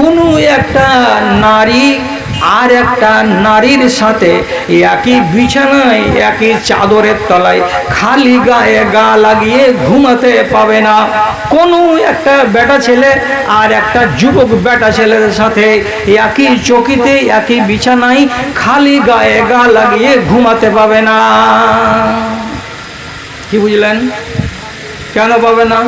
কোনো একটা নারী আর একটা নারীর সাথে একই বিছানায়, একই চাদরের তলায় খালি গায়ে গা লাগিয়ে ঘুমাতে পাবে না। কোনো একটা বেটা ছেলে আর একটা যুবক বেটা ছেলের সাথে একই চকিতে, একই বিছানায় খালি গায়ে গা লাগিয়ে ঘুমাতে পাবে না। কি বুঝলেন? কেন পাবে না?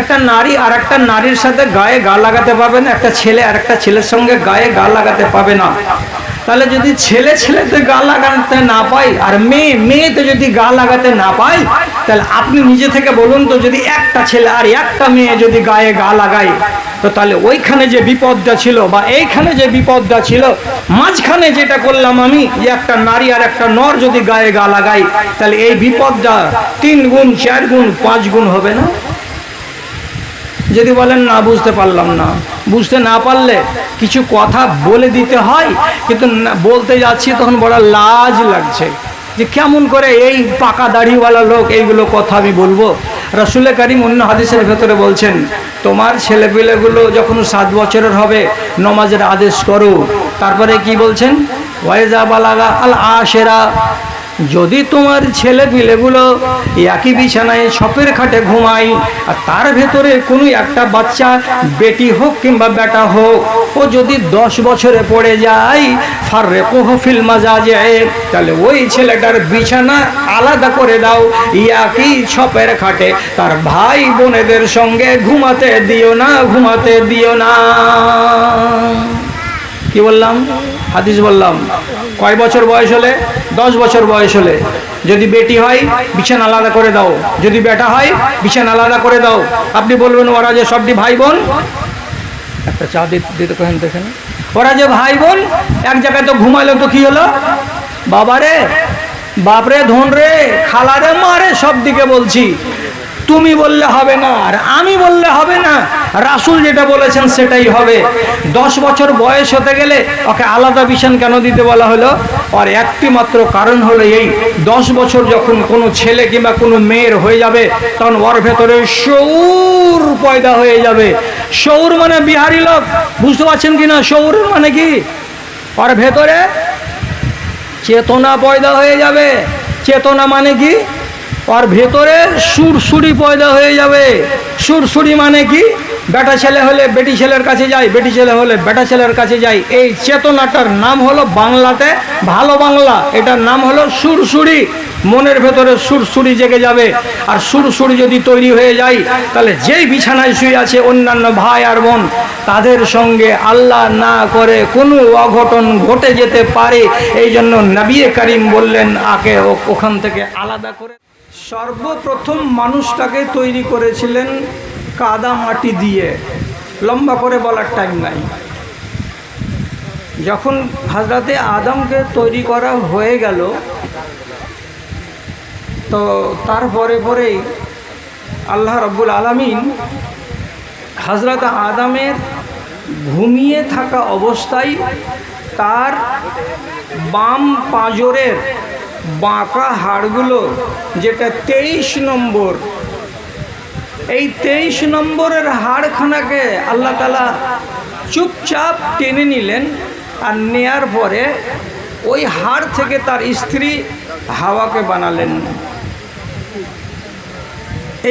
একটা নারী আর একটা নারীর সাথে গায়ে গা লাগাতে পাবে না, একটা ছেলে আর একটা ছেলের সঙ্গে গায়ে গা লাগাতে পাবে না। তাহলে যদি ছেলে ছেলেতে গা লাগাতে না পাই আর মেয়ে মেয়েতে যদি গা লাগাতে না পাই তাহলে আপনি নিজে থেকে বলুন তো যদি একটা ছেলে আর একটা মেয়ে যদি গায়ে গা লাগায়, তো তাহলে ওইখানে যে বিপদটা ছিল বা এইখানে যে বিপদটা ছিল, মাঝখানে যেটা করলাম আমি, যে একটা নারী আর একটা নর যদি গায়ে গা লাগাই তাহলে এই বিপদটা তিন গুণ, চার গুণ, পাঁচ গুণ হবে না? যদি বলেন, না, বুঝতে পারলাম না। বুঝতে না পারলে কিছু কথা বলে দিতে হয়, কিন্তু বলতে যাচ্ছি তখন বড় লাজ লাগছে যে কেমন করে এই পাকা দাড়িওয়ালা লোক এইগুলো কথা আমি বলব। রসুল করিম অন্য হাদিসের ভেতরে বলছেন, তোমার ছেলেপিলেগুলো যখন সাত বছরের হবে, নমাজের আদেশ করো। তারপরে কি বলছেন, ওয়াইজা বালাগা আল আশেরা যদি তোমার ছেলে পিলেগুলো একই বিছানায় সপের খাটে ঘুমায়, আর তার ভেতরে কোনো একটা বাচ্চা বেটি হোক কিংবা বেটা হোক, ও যদি দশ বছরে পড়ে যায় ফারে কোহফিল মাজা যায় তাহলে ওই ছেলেটার বিছানা আলাদা করে দাও, একই ছপের খাটে। তার ভাই বোনেদের সঙ্গে ঘুমাতে দিও না, ঘুমাতে দিও না। কি বললাম? হাদিস বললাম। কয় বছর বয়স হলে? দশ বছর বয়স হলে। যদি বেটি হয়, বিছানা আলাদা করে দাও। যদি বেটা হয়, বিছানা আলাদা করে দাও। আপনি বলবেন, ওরা যে সবটি ভাই বোন একটা চা দিতে কেন দেখেন। ওরা যে ভাই বোন এক জায়গায় তো ঘুমাইলো তো কি হলো? বাবারে, বাপরে ধন রে খালারে, মারে সব দিকে বলছি। তুমি বললে হবে না, আর আমি বললে হবে না। রাসুল যেটা বলেছেন সেটাই হবে। দশ বছর বয়স হতে গেলে ওকে আলাদা বিছান কেন দিতে বলা হলো? আর একটি মাত্র কারণ হলো এই, দশ বছর যখন কোনো ছেলে কিংবা কোনো মেয়ের হয়ে যাবে, তখন ওর ভেতরে সৌর পয়দা হয়ে যাবে। সৌর মানে বিহারি লোক, বুঝতে পারছেন কি না? সৌর মানে কি? ওর ভেতরে চেতনা পয়দা হয়ে যাবে। চেতনা মানে কি? ওর ভেতরে সুরসুরি পয়দা হয়ে যাবে। সুরসুরি মানে কি? বেটা ছেলে হলে বেটি ছেলের কাছে যায়, বেটি ছেলে হলে বেটা ছেলের কাছে যায়। এই চেতনাটার নাম হলো বাংলাতে ভালো বাংলা। এটার নাম হলো সুরসুরি মনের ভেতরে সুরসুরি জেগে যাবে। আর সুরসুরি যদি তৈরি হয়ে যায়, তাহলে যেই বিছানায় শুয়ে আছে অন্যান্য ভাই আর বোন, তাদের সঙ্গে আল্লাহ না করে কোনো অঘটন ঘটে যেতে পারে। এই জন্য নবিয়ে করিম বললেন আকে ওখান থেকে আলাদা করে সর্বপ্রথম মানুষটাকে তৈরি করেছিলেন কাদা মাটি দিয়ে। লম্বা করে বলার টাইম নাই। যখন হাজরাতে আদমকে তৈরি করা হয়ে গেল, তো তারপরে পরেই আল্লাহ রব্বুল আলমিন হজরত আদমের ঘুমিয়ে থাকা অবস্থায় তার বাম পাঁজরের বাঁকা হাড়গুলো, যেটা তেইশ নম্বর। এই তেইশ নম্বরের হাড়খানাকে আল্লাহ তালা চুপচাপ টেনে নিলেন আর নেয়ার পরে ওই হাড় থেকে তার স্ত্রী হাওয়াকে বানালেন।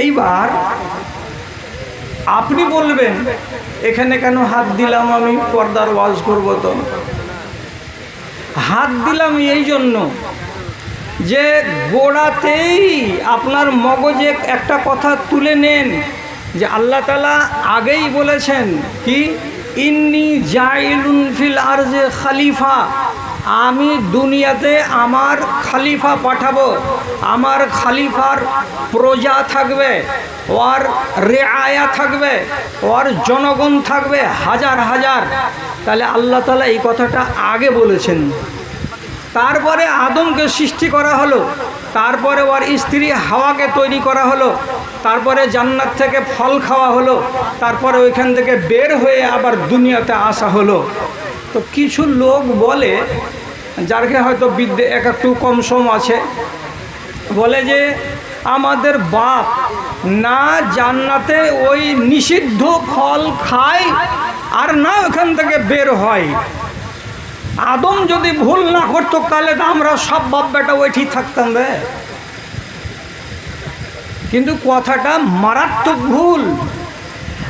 এইবার আপনি বলবেন, এখানে কেন হাত দিলাম আমি? পর্দার ওয়াজ করব তো। হাত দিলাম এই জন্য যে গোড়াতেই আপনার মগজে একটা কথা তুলে নেন, যে আল্লাহ তালা আগেই বলেছেন কি, ইন্নি জাইলুন ফিল আরজে খালিফা আমি দুনিয়াতে আমার খালিফা পাঠাবো, আমার খালিফার প্রজা থাকবে, ওর রেআয়া থাকবে, ওর জনগণ থাকবে হাজার হাজার। তাহলে আল্লাহ তালা এই কথাটা আগে বলেছেন। তারপরে আদমকে সৃষ্টি করা হলো। তারপরে ওর স্ত্রী হাওয়াকে তৈরি করা হলো। তারপরে জান্নাত থেকে ফল খাওয়া হলো। তারপরে ওইখান থেকে বের হয়ে আবার দুনিয়াতে আসা হলো। তো কিছু লোক বলে, যারকে হয়তো বিদ্যে এক একটু কম সম আছে, বলে যে আমাদের বাপ না জান্নাতে ওই নিষিদ্ধ ফল খায় আর না ওখান থেকে বের হয়। আদম যদি ভুল না করতো, তাহলে তো আমরা সব বাপ বেটা ওইটি থাকতাম রে। কিন্তু কথাটা মারাত্মক ভুল।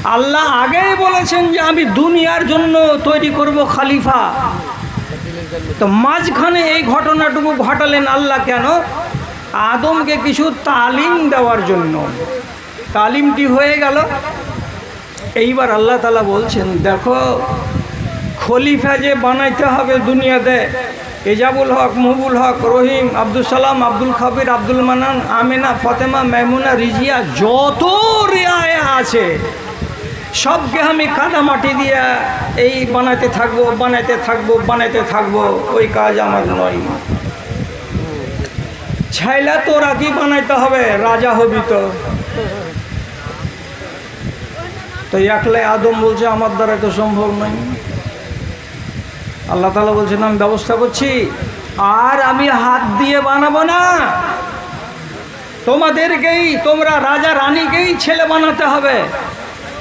আল্লাহ আগেই বলেছেন যে আমি দুনিয়ার জন্য তৈরি করব খালিফা। তো মাঝখানে এই ঘটনাটুকু ঘটালেন আল্লাহ কেন? আদমকে কিছু তালিম দেওয়ার জন্য। তালিমটি হয়ে গেল। এইবার আল্লাহ তালা বলছেন, দেখো খলিফা যে বানাইতে হবে দুনিয়াতে, এজাবুল হক, মহবুল হক, রহিম, আব্দুল সালাম, আব্দুল খাবির, আব্দুল মানান আমেনা, ফতেমা মেমুনা রিজিয়া, যত রেয়ায় আছে, সবকে আমি কাদা মাটি দিয়ে এই বানাইতে থাকব বানাইতে থাকব বানাইতে থাকব, ওই কাজ আমার নয়। ছাইলা তোরা কি বানাইতে হবে, রাজা হবি তো। তো একলাই আদম বলছে, আমার দ্বারা তো সম্ভব নয়। আল্লাহ তালা বলছেন, আমি ব্যবস্থা করছি, আর আমি হাত দিয়ে বানাবো না। তোমাদেরকেই, তোমরা রাজা রানীকেই ছেলে বানাতে হবে,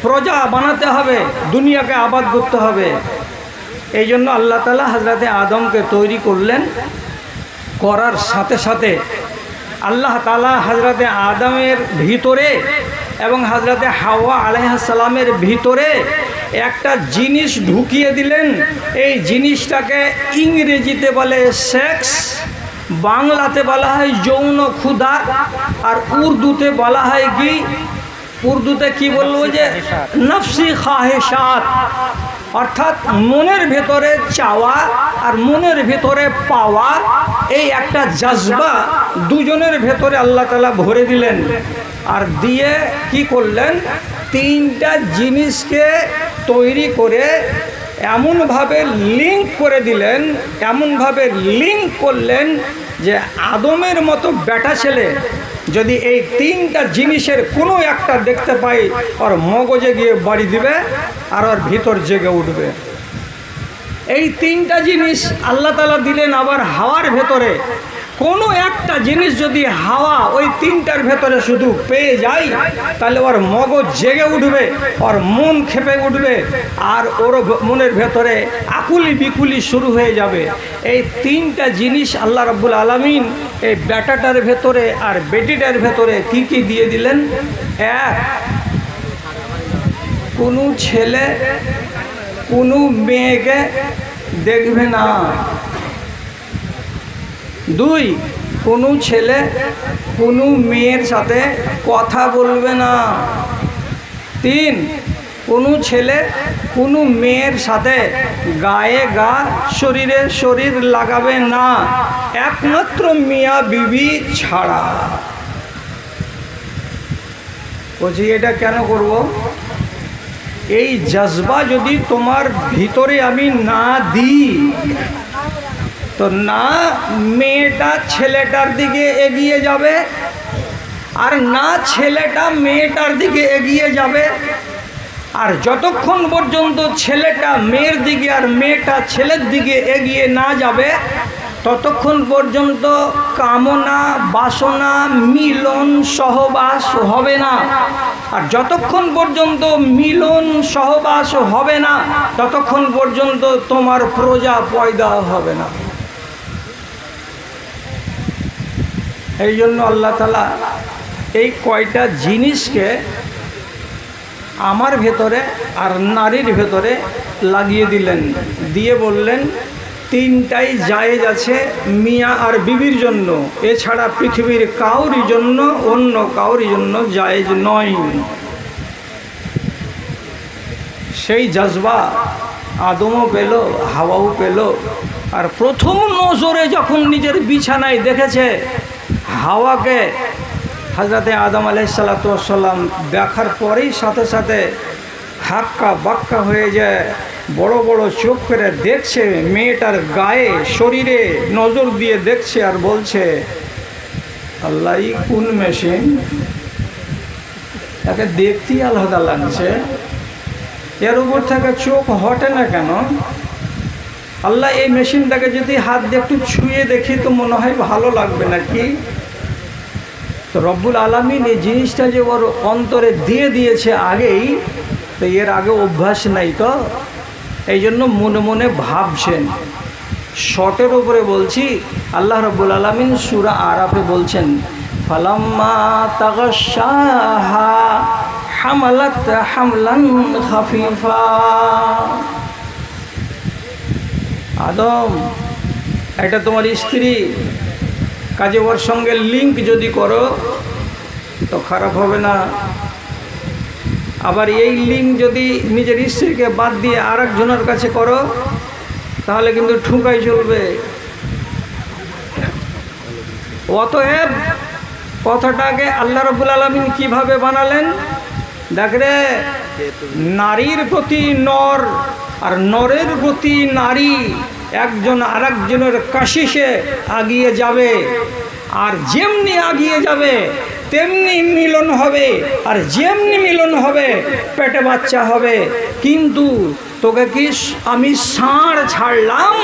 প্রজা বানাতে হবে, দুনিয়াকে আবাদ করতে হবে। এই জন্য আল্লাহ তালা হাজরাতে আদমকে তৈরি করলেন করার সাথে সাথে আল্লাহ তালা হাজরাতে আদমের ভিতরে এবং হাজরাতে হাওয়া আলাইসালামের ভিতরে একটা জিনিস ঢুকিয়ে দিলেন। এই জিনিসটাকে ইংরেজিতে বলে সেক্স, বাংলাতে বলা হয় যৌন ক্ষুধা, আর উর্দুতে বলা হয় কি? উর্দুতে কি বলব যে নফসি খাহেসাত অর্থাৎ মনের ভেতরে চাওয়া আর মনের ভেতরে পাওয়া, এই একটা জজবা দুজনের ভেতরে আল্লাহ তালা ভরে দিলেন। আর দিয়ে কি করলেন? তিনটা জিনিসকে তৈরি করে এমনভাবে লিঙ্ক করে দিলেন, এমনভাবে লিঙ্ক করলেন যে আদমের মতো বেটা ছেলে যদি এই তিনটা জিনিসের কোনো একটা দেখতে পাই, ওর মগজে গিয়ে বাড়ি দিবে আর ওর ভিতর জেগে উঠবে। এই তিনটা জিনিস আল্লাহ তালা দিলেন আবার হাওয়ার ভেতরে। কোনো একটা জিনিস যদি হাওয়া ওই তিনটার ভেতরে শুধু পেয়ে যায়, তাহলে ওর মগজ জেগে উঠবে, ওর মন খেপে উঠবে, আর ওর মনের ভেতরে আকুলি বিকুলি শুরু হয়ে যাবে। এই তিনটা জিনিস আল্লাহ রাব্বুল আলমিন এই ব্যাটাটার ভেতরে আর বেটিটার ভেতরে কি কি দিয়ে দিলেন? এক, কোনো ছেলে, কোনো মেয়েকে দেখবে না। দুই, কোনো ছেলে কোনো মেয়ের সাথে কথা বলবে না। তিন, কোনো ছেলে কোনো মেয়ের সাথে গায়ে গা শরীরে শরীর লাগাবে না। একমাত্র মিয়া বিবি ছাড়া। বলছি, এটা কেন করব? এই জজবা যদি তোমার ভিতরে আমি না দিই তো না, মেয়েটা ছেলেটার দিকে এগিয়ে যাবে আর না ছেলেটা মেয়েটার দিকে এগিয়ে যাবে। আর যতক্ষণ পর্যন্ত ছেলেটা মেয়ের দিকে আর মেয়েটা ছেলের দিকে এগিয়ে না যাবে, ততক্ষণ পর্যন্ত কামনা, বাসনা, মিলন, সহবাস হবে না। আর যতক্ষণ পর্যন্ত মিলন, সহবাস হবে না, ততক্ষণ পর্যন্ত তোমার প্রজা পয়দা হবে না। এই জন্য আল্লাহ তালা এই কয়টা জিনিসকে আমার ভেতরে আর নারীর ভেতরে লাগিয়ে দিলেন। দিয়ে বললেন, তিনটাই জায়েজ আছে মিয়া আর বিবির জন্য। এছাড়া পৃথিবীর কাউরি জন্য, অন্য কাউরি জন্য জায়েজ নয়। সেই জজবা আদমও পেল, হাওয়াও পেল, আর প্রথম নজরে যখন নিজের বিছানায় দেখেছে হাওয়াকে হাজরাতে আদম আলাইসাল্লাম দেখার পরেই সাথে সাথে হাক্কা বাক্কা হয়ে যায়, বড় বড় চোখ করে দেখছে, মেয়েটার গায়ে শরীরে নজর দিয়ে দেখছে আর বলছে, আল্লাহ কোন মেশিন? তাকে দেখতেই আলাদা লাগছে। এর উপর থেকে চোখ হটে না কেন? আল্লাহ এই মেশিনটাকে যদি হাত দিয়ে একটু ছুঁয়ে দেখি তো মনে হয় ভালো লাগবে নাকি? তো রব্বুল আলমিন এই জিনিসটা যে ওর অন্তরে দিয়ে দিয়েছে আগেই, তো এর আগে অভ্যাস নাই তো। এই জন্য মনে মনে ভাবছেন। শটের উপরে বলছি, আল্লাহ রব্বুল আলমিন সুরা আরাফে বলছেন, ফালাম্মা আদম, এটা তোমার স্ত্রী। কাজে ওর সঙ্গে লিঙ্ক যদি করো, তো খারাপ হবে না। আবার এই লিঙ্ক যদি নিজের স্ত্রীকে বাদ দিয়ে আর একজনের কাছে করো, তাহলে কিন্তু ঠুকাই চলবে। অতএব কথাটাকে আল্লাহ রবুল আলমিন কীভাবে বানালেন? দেখ রে, নারীর প্রতি নর আর নরের প্রতি নারী একজন আরেকজনের কাশিসে আগিয়ে যাবে। আর যেমনি আগিয়ে যাবে, তেমনি মিলন হবে। আর যেমনি মিলন হবে, পেটে বাচ্চা হবে। কিন্তু তোকে কি আমি ষাঁড় ছাড়লাম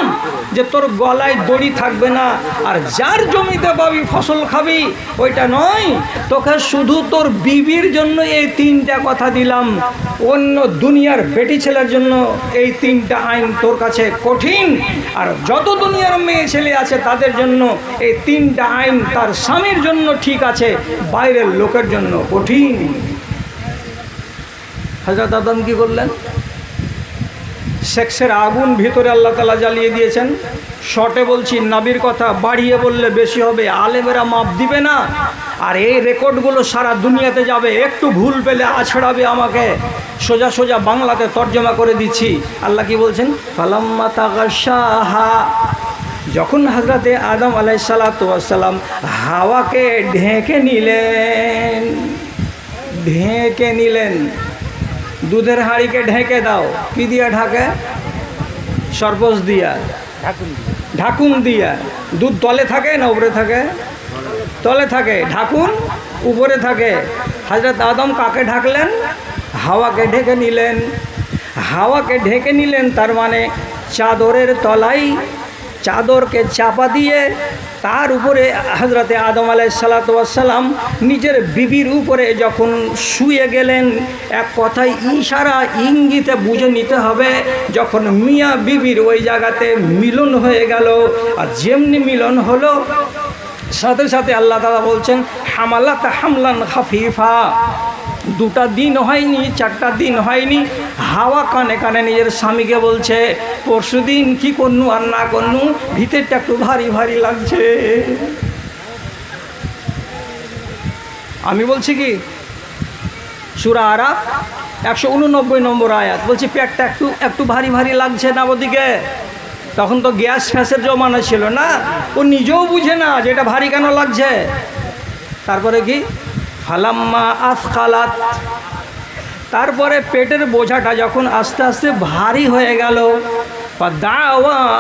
যে তোর গলায় দড়ি থাকবে না? আর যার জমিতে পাবি ফসল খাবি, ওইটা নয়। তোকে শুধু তোর বিবির জন্য এই তিনটা কথা দিলাম। অন্য দুনিয়ার বেটি ছেলের জন্য এই তিনটা আইন তোর কাছে কঠিন। আর যত দুনিয়ার মেয়ে ছেলে আছে তাদের জন্য এই তিনটা আইন তার স্বামীর জন্য ঠিক আছে, বাইরের লোকের জন্য কঠিন। হাজার আদম কি করলেন সেক্সের আগুন ভিতরে আল্লাহ তালা জ্বালিয়ে দিয়েছেন। শর্টে বলছি, নাবির কথা, বাড়িয়ে বললে বেশি হবে, আলেমেরা মাপ দিবে না। আর এই রেকর্ডগুলো সারা দুনিয়াতে যাবে, একটু ভুল পেলে আছড়াবে আমাকে। সোজা সোজা বাংলাতে তর্জমা করে দিচ্ছি। আল্লাহ কি বলছেন? ফালাম্মা তাগাশাহা। যখন হাজরাতে আদম আলাইসালাম হাওয়াকে ঢেকে নিলেন ঢেকে নিলেন দুধের হাঁড়িকে ঢেকে দাও। কি দিয়া ঢাকে? সরপোষ দিয়া। ঢাকুন দিয়া। দুধ তলে থাকে না উপরে থাকে? তলে থাকে। ঢাকুন উপরে থাকে। হাজরত আদম কাকে ঢাকলেন? হাওয়াকে ঢেকে নিলেন। হাওয়াকে ঢেকে নিলেন তার মানে চাদরের তলাই চাদরকে চাপা দিয়ে তার উপরে হজরতে আদম আলাই সালাতাম নিজের বিবির উপরে যখন শুয়ে গেলেন, এক কথায় ইশারা, ইঙ্গিতে বুঝে নিতে হবে, যখন মিয়া বিবির ওই জায়গাতে মিলন হয়ে গেল, আর যেমনি মিলন হলো, সাথে সাথে আল্লাহ তালা বলছেন, হামালাত হামলান খাফিফা। দুটা দিন হয়নি, চারটা দিন হয়নি। হাওয়া কানে কানে নিজের স্বামীকে বলছে পরশু দিন কী করনু আর না করনু? ভিতরটা একটু ভারী ভারী লাগছে। আমি বলছি কি, সুরা আরা একশো উননব্বই নম্বর আয়াত, বলছি, পেটটা একটু একটু ভারী ভারী লাগছে না ওদিকে? তখন তো গ্যাস ফ্যাসের জমানা ছিল না, ও নিজেও বুঝে না যে এটা ভারী কেন লাগছে। তারপরে কি ফালাম্মা আফকালাত তারপরে পেটের বোঝাটা যখন আস্তে আস্তে ভারী হয়ে গেল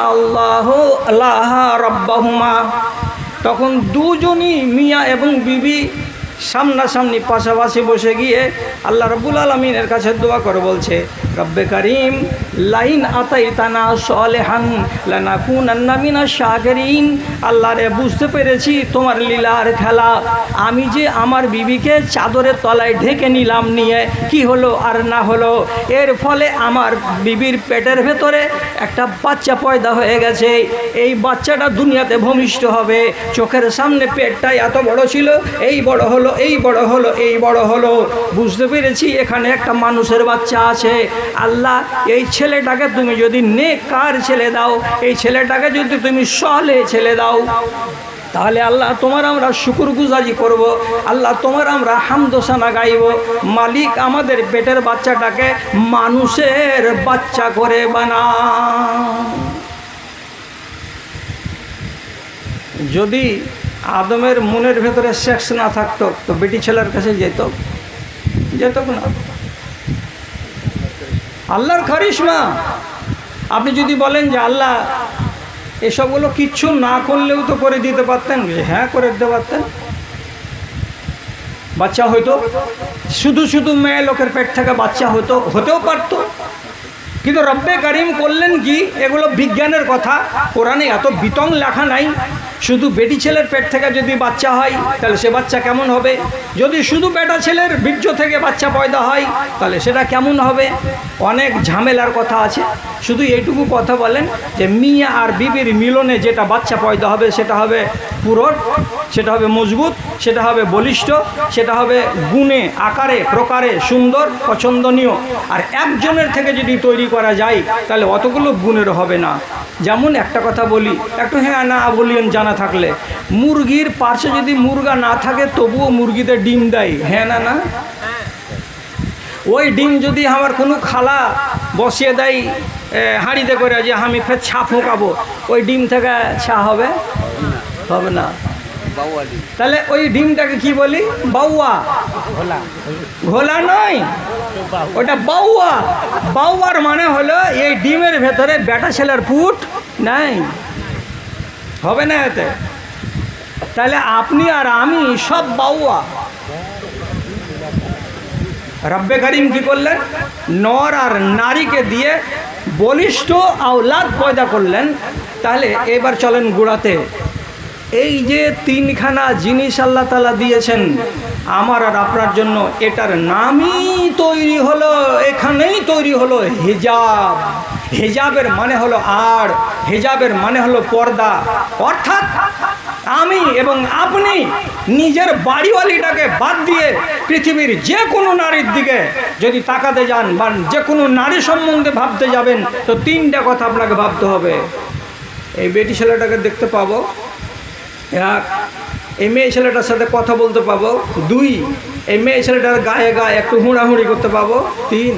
আল্লাহ আল্লাহ রব্বাহুমা, তখন দুজনই মিয়া এবং বিবি সামনাসামনি পাশাপাশি বসে গিয়ে আল্লাহ রব্বুল আলমিনের কাছে দোয়া করে বলছে, রব্বে করিম, লাইন আতাই তানা সলেহান লানাকুন আন্নামিনা শাকরিন। আল্লাহ রে, বুঝতে পেরেছি তোমার লীলার খেলা। আমি যে আমার বিবিকে চাদরের তলায় ঢেকে নিলাম নিয়ে, কি হলো আর না হলো? এর ফলে আমার বিবির পেটের ভেতরে একটা বাচ্চা পয়দা হয়ে গেছে। এই বাচ্চাটা দুনিয়াতে ভূমিষ্ঠ হবে। চোখের সামনে পেটটাই এত বড় ছিল, এই বড় হলো এই বড় হলো, এই বড় হলো। বুঝতে পেরেছি, এখানে একটা মানুষের বাচ্চা আছে। আল্লাহ, এই ছেলেটাকে তুমি যদি নে কার ছেলে দাও, এই ছেলেটাকে যদি তুমি সলে ছেলে দাও, তাহলে আল্লাহ তোমার আমরা শুকুর গুজারি করব, আল্লাহ তোমার আমরা হামদোসানা গাইব। মালিক আমাদের পেটের বাচ্চাটাকে মানুষের বাচ্চা করে বানা যদি আদমের মনের ভেতরে সেক্স না থাকতো, তো বেটি ছেলের কাছে যেত। যেত না। আল্লাহর খারিশমা। আপনি যদি বলেন যে আল্লাহ এসবগুলো কিচ্ছু না করলেও তো করে দিতে পারতেন হ্যাঁ করে দিতে পারতেন। বাচ্চা হয়তো শুধু শুধু মেয়ে লোকের পেট থেকে বাচ্চা হতো হতেও পারতো। কিন্তু রব্বে কারিম করলেন কি? এগুলো বিজ্ঞানের কথা। কোরআনে এত বিতং লেখা নাই। শুধু বেটি ছেলের পেট থেকে যদি বাচ্চা হয়, তাহলে সে বাচ্চা কেমন হবে? যদি শুধু বেটা ছেলের বীর্য থেকে বাচ্চা পয়দা হয়, তাহলে সেটা কেমন হবে? অনেক ঝামেলার কথা আছে। শুধু এইটুকু কথা বলেন যে মিয়া আর বিবির মিলনে যেটা বাচ্চা পয়দা হবে, সেটা হবে পুরট, সেটা হবে মজবুত, সেটা হবে বলিষ্ঠ, সেটা হবে গুণে, আকারে, প্রকারে সুন্দর, পছন্দনীয়। আর একজনের থেকে যদি তৈরি করা যায়, তাহলে অতগুলো গুণের হবে না। যেমন একটা কথা বলি, একটু হ্যাঁ না বলিয়েন জানা থাকলে। মুরগির পাশে যদি মুরগা না থাকে, তবুও মুরগিতে ডিম দেয়। হ্যাঁ না না? ওই ডিম যদি আমার কোনো খালা বসিয়ে দেয় হাঁড়িতে করে যে আমি ফের ছা ফুঁকাবো, ওই ডিম থেকে ছা হবে? হবে না। তাহলে ওই ডিমটাকে কি বলি? বাউয়া। ঘোলা নয়। ওটা বাউয়া। বাউয়ার মানে হলো এই ডিমের ভেতরে বেটা ছেলের ফুট নাই। হবে না এতে। তাহলে আপনি আর আমি সব বাউয়া। রব্বে করিম কি করলেন? নর আর নারীকে দিয়ে বলিষ্ঠ আওলাদ পয়দা করলেন। তাহলে এবার চলেন গুড়াতে। এই যে তিনখানা জিনিস আল্লাহ তালা দিয়েছেন, আমার আর আপনার জন্য, এটার নামই তৈরি হলো, এখানেই তৈরি হলো হেজাব। হেজাবের মানে হলো আড়, হেজাবের মানে হলো পর্দা। অর্থাৎ আমি এবং আপনি নিজের বাড়িওয়ালিটাকে বাদ দিয়ে পৃথিবীর যে কোনো নারীর দিকে যদি তাকাতে যান বা যে কোনো নারী সম্বন্ধে ভাবতে যাবেন, তো তিনটা কথা আপনাকে ভাবতে হবে। এই বেটি ছেলেটাকে দেখতে পাবো এক এই মেয়ে ছেলেটার সাথে কথা বলতে পাবো। দুই, এই মেয়ে ছেলেটার গায়ে গায়ে একটু হুঁড়াহুড়ি করতে পাবো। তিন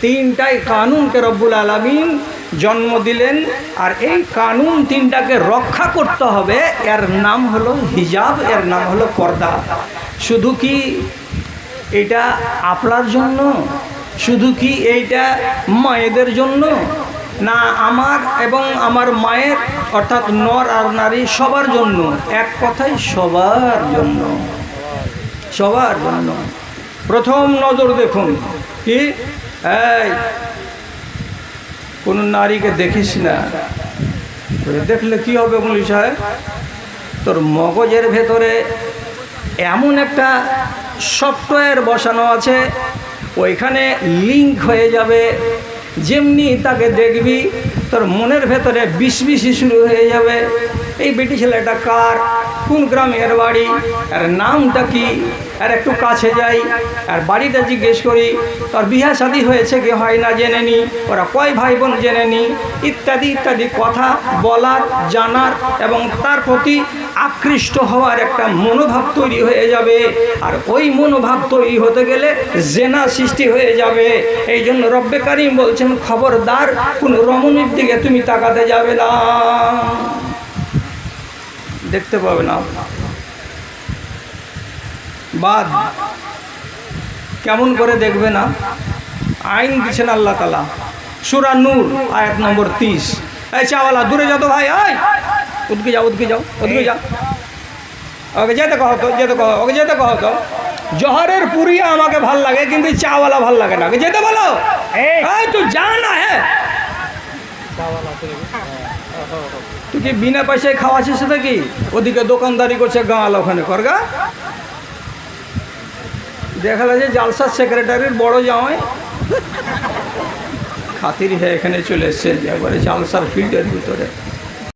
তিনটাই কানুনকে রব্বুল আলমিন জন্ম দিলেন। আর এই কানুন তিনটাকে রক্ষা করতে হবে। এর নাম হলো হিজাব, এর নাম হলো পর্দা। শুধু কি এটা আপনার জন্য? শুধু কি এইটা মায়েদের জন্য? না, আমার এবং আমার মায়ের, অর্থাৎ নর আর নারী সবার জন্য। এক কথাই সবার জন্য। সবার জন্য। প্রথম নজর দেখুন। কি? এই, কোনো নারীকে দেখিস না। দেখলে কি হবে বলি সাহেব তোর মগজের ভেতরে এমন একটা সফটওয়্যার বসানো আছে, ওইখানে লিঙ্ক হয়ে যাবে। যেমনি তাকে দেখবি, তোর মনের ভেতরে বিষ শুরু হয়ে যাবে। এই বেটি ছেলেটা কার কোন গ্রামের বাড়ি? আর নামটা কি? আর একটু কাছে যাই। আর বাড়িটা জিজ্ঞেস করি, তোর বিহা শাদী হয়েছে কি হয় না জেনে নি? ওরা কয় ভাই বোন জেনে নি? ইত্যাদি ইত্যাদি কথা বলার, জানার এবং তার প্রতি আকৃষ্ট হওয়ার একটা মনোভাব তৈরি হয়ে যাবে। আর ওই মনোভাব তৈরি হতে গেলে জেনা সৃষ্টি হয়ে যাবে। এই জন্য রব্বে কারিম বলছেন, খবরদার কোন রমণীর দিকে তুমি তাকাতে যাবে না। দেখতে পাবে না। বাদ। কেমন করে দেখবে না? আইন দিচ্ছেন আল্লাহ তালা সুরা নূর আয়াত নম্বর তিরিশ। এই চাওয়ালা দূরে যত ভাই আয় উদকে যাও উদকে যাও উদকে যাও ওকে যেতে কহ তো যেতে কহ ওকে যেতে কহ তো। জহরের পুরিয়া আমাকে ভালো লাগে কিন্তু চাওয়ালা ভালো লাগে না। ওকে যেতে বলো। এই। তুই যা না হ্যাঁ। তুই কি বিনা পয়সায় খাওয়াছিস সেটা কি ওদিকে দোকানদারি করছে গাঁল ওখানে করগা দেখা যাচ্ছে জালসার সেক্রেটারির বড় জামাই। খাতির হয়ে এখানে চলে এসছে, একবারে জালসার ফিল্ডের ভিতরে।